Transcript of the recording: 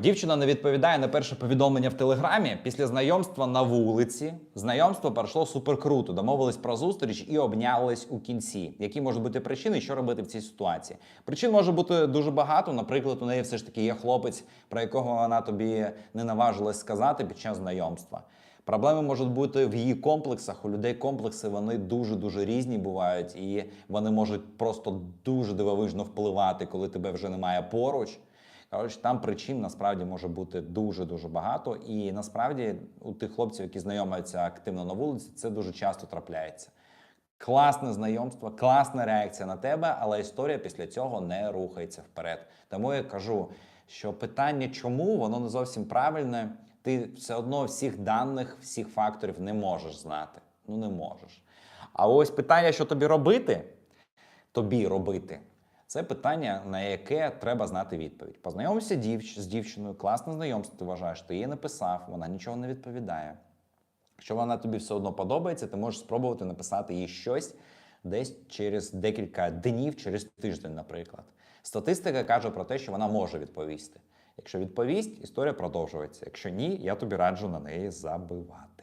Дівчина не відповідає на перше повідомлення в телеграмі. Після знайомства на вулиці. Знайомство пройшло суперкруто. Домовились про зустріч і обнялись у кінці. Які можуть бути причини, що робити в цій ситуації? Причин може бути дуже багато. Наприклад, у неї все ж таки є хлопець, про якого вона тобі не наважилась сказати під час знайомства. Проблеми можуть бути в її комплексах. У людей комплекси вони дуже дуже різні бувають, і вони можуть просто дуже дивовижно впливати, коли тебе вже немає поруч. Коротше, там причин насправді може бути дуже дуже багато. І насправді у тих хлопців, які знайомляться активно на вулиці, це дуже часто трапляється. Класне знайомство, класна реакція на тебе, але історія після цього не рухається вперед. Тому я кажу, що питання, чому воно не зовсім правильне, ти все одно всіх даних, всіх факторів не можеш знати. Ну не можеш. А ось питання, що тобі робити, тобі робити. Це питання, на яке треба знати відповідь. Познайомився дівч з дівчиною, класне знайомство, ти вважаєш, ти їй написав, вона нічого не відповідає. Якщо вона тобі все одно подобається, ти можеш спробувати написати їй щось десь через декілька днів, через тиждень, наприклад. Статистика каже про те, що вона може відповісти. Якщо відповість, історія продовжується. Якщо ні, я тобі раджу на неї забивати.